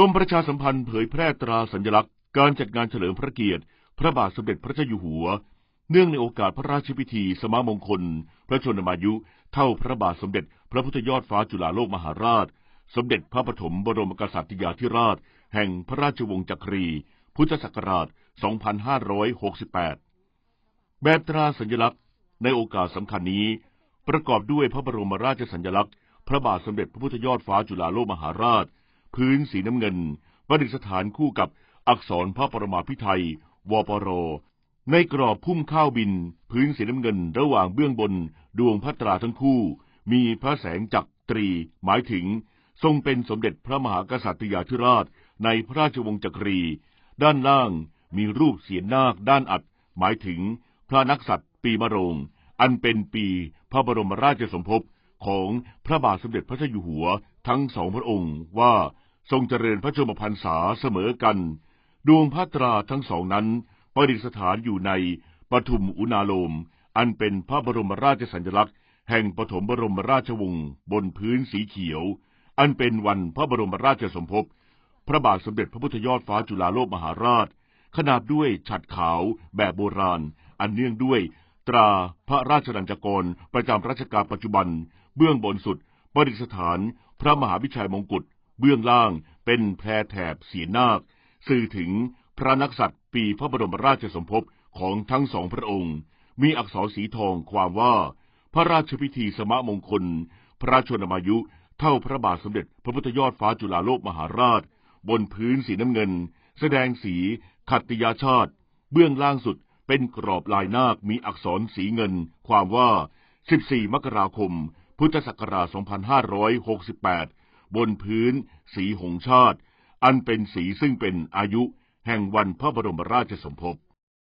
กรมประชาสัมพันธ์เผยแพร่ตราสัญลักษณ์ การจัดงานเฉลิมพระเกียรติ พระบาทสมเด็จพระเจ้าอยู่หัว เนื่องในโอกาสพระราชพิธี สมามงคล พระชนมายุ เท่าพระบาทสมเด็จ พระพุทธยอดฟ้าจุฬาโลกมหาราช สมเด็จพระปฐมบรมกษัตริยาธิราช แห่งพระราชวงศ์จักรี พุทธศักราช 2568 แบบตราสัญลักษณ์ ในโอกาสสำคัญนี้ ประกอบด้วยพระบรมราชสัญลักษณ์ พระบาทสมเด็จพระพุทธยอดฟ้าจุฬาโลกมหาราช พื้นสีน้ำเงิน ประดิษฐานคู่กับอักษรพระปรมาภิไธยวปร ในกรอบพุ่มข้าวบิน พื้นสีน้ำเงินระหว่างเบื้องบนดวงพระตราทั้งคู่ มีพระแสงจักรตรี หมายถึง ทรงเป็นสมเด็จพระมหากษัตริยาธิราชในพระราชวงศ์จักรี ด้านล่างมีรูปเสียนนาคด้านอัด หมายถึงพระนักษัตริย์ปีมะโรง อันเป็นปีพระบรมราชสมภพของพระบาทสมเด็จพระเจ้าอยู่หัวทั้งสองพระองค์ว่า ทรงเจริญพระชนมพรรษาเสมอกัน ดวงพระตราทั้งสองนั้นประดิษฐานอยู่ในปทุมอุณาโลม อันเป็นพระบรมราชสัญลักษณ์ แห่งปฐมบรมราชวงศ์บนพื้นสีเขียว อันเป็นวันพระบรมราชสมภพ พระบาทสมเด็จพระพุทธยอดฟ้าจุฬาโลกมหาราช ขนาบด้วยฉัดขาวแบบโบราณ อันเนื่องด้วยตราพระราชดัญจกรประจำรัชกาลปัจจุบัน เบื้องบนสุดประดิษฐานพระมหาวิชัยมงกุฎ เบื้องล่างเป็นแพรแถบเสียนาค สื่อถึงพระนักษัตริย์ปีพระบรมราชสมภพของทั้งสองพระองค์ มีอักษรสีทองความว่า พระราชพิธีสมะมงคล พระชนมายุเท่าพระบาทสมเด็จพระพุทธยอดฟ้าจุฬาโลกมหาราช บนพื้นสีน้ำเงิน แสดงสีขัตติยาชาติ เบื้องล่างสุดเป็นกรอบลายนาคมีอักษรสีเงิน ความว่า 14 มกราคม พุทธศักราช 2568 บนพื้น สีหงชาติ อันเป็นสีซึ่งเป็นอายุแห่งวันพระบรมราชสมภพ